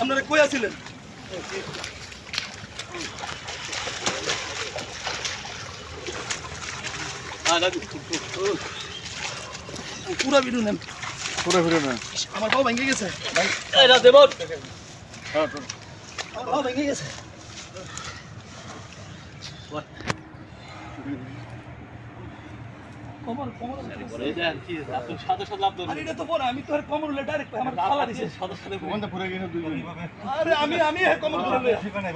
আপনারা কই আছিলেন? পুরা ভিডিও নেন। পুরো ফিরে না আমার বাবা ভেঙে গেছে। দেবর বাবা ভেঙে গেছে। কমর কমর কি আপনি সাথে সাথে লাভ আরে এটা তো বড় আমি তো আর কমর উল্লে ডাইরেক্ট আমার খালা দিছে। সাথে সাথে ওখানটা পুরো গেছে দুই আরে আমি আমি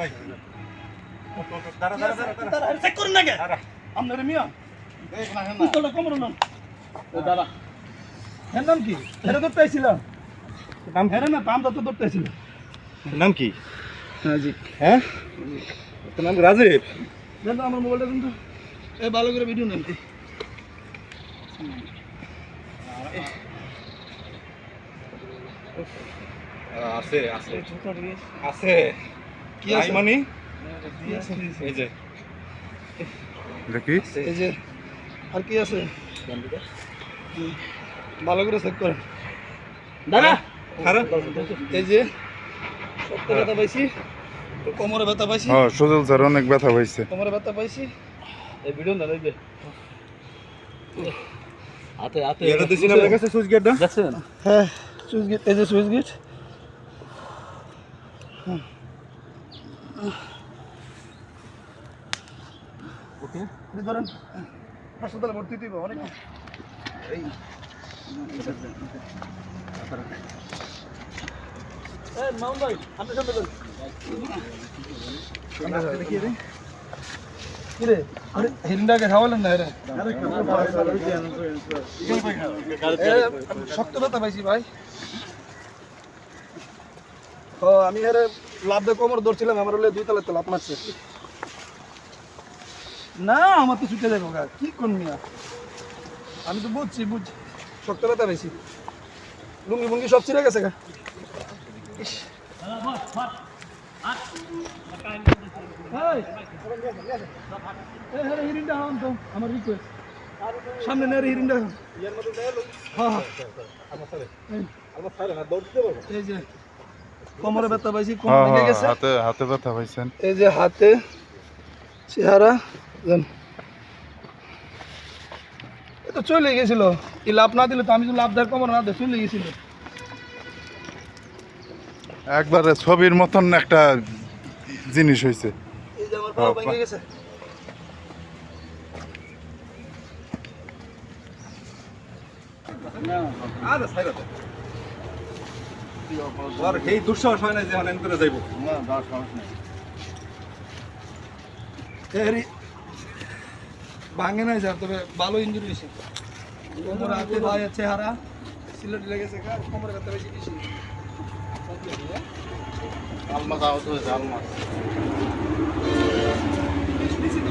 ভাই। দাঁড়া দাঁড়া দাঁড়া তারা চেক করেন না কে? আপনার মিয়া। এই না কমর দাদা এর নাম কি? হেরে ধরতে আইছিলাম। নাম হেরে না তো নাম কি? হ্যাঁ হ্যাঁ? তোর নাম রাজীব? আমার মোবাইলটা দিন তো এই ভালো করে ভিডিও নেন। আছে আছে। আছে। কি আছে? মানে? এই যে। দেখি এই যে আর কি আছে? ভালো করে চেক করেন। দাদা! এই যে সত্তর ব্যথা পাইছি। কোমরে ব্যথা পাইছি। ও সুজল স্যার অনেক ব্যথা পাইছে। কোমরে ব্যথা পাইছি। এই ভিডিও না যে। হাতে হাতে। এটা দিছি না? আপনার কাছে সুইচ গেটটা? দেখছেন? হ্যাঁ সুইচ গেট এই যে সুইচ গেট। ওকে। ধরেন হাসপাতালে ভর্তি দিব অনেক। এই। এই মামুন ভাই আপনি সামনে যান। কিরে পাইছি ভাই। ও, আমি লাভ দিয়ে কোমর ধরছিলাম, আমার হলে দুই তলাতে লাভ মারছে। না, আমার তো ছুটে যাব গা, কি মিয়া? আমি তো বুঝছি বুঝছি। শক্ত ব্যথা পাইছি। লুঙ্গি মুঙ্গি সব ছিঁড়ে গেছে গা। সামনে নেড়ে হিরিনটা হ্যাঁ হ্যাঁ কোমরে ব্যথা পাইছি হ্যাঁ হ্যাঁ হাতে হাতে ব্যথা পাইছেন এই যে হাতে চেহারা চলে গেছিল এই লাভ না দিলে তো আমি লাভ দেওয়ার কমর না দিয়ে চলে গেছিল একবারে ছবির মতন একটা জিনিস হয়েছে এই দুঃসাহস হয় না যে অনেক করে যাইব। না দাস সাহস নেই। এরি ভাঙে নাই স্যার তবে ভালো ইঞ্জুরি হয়েছে। কোমর হাতে ভাই চেহারা সিলেট লেগেছে কার কোমরে ব্যথা বেশি বেশি আলমাস আহত হয়েছে আলমাস বেশি তো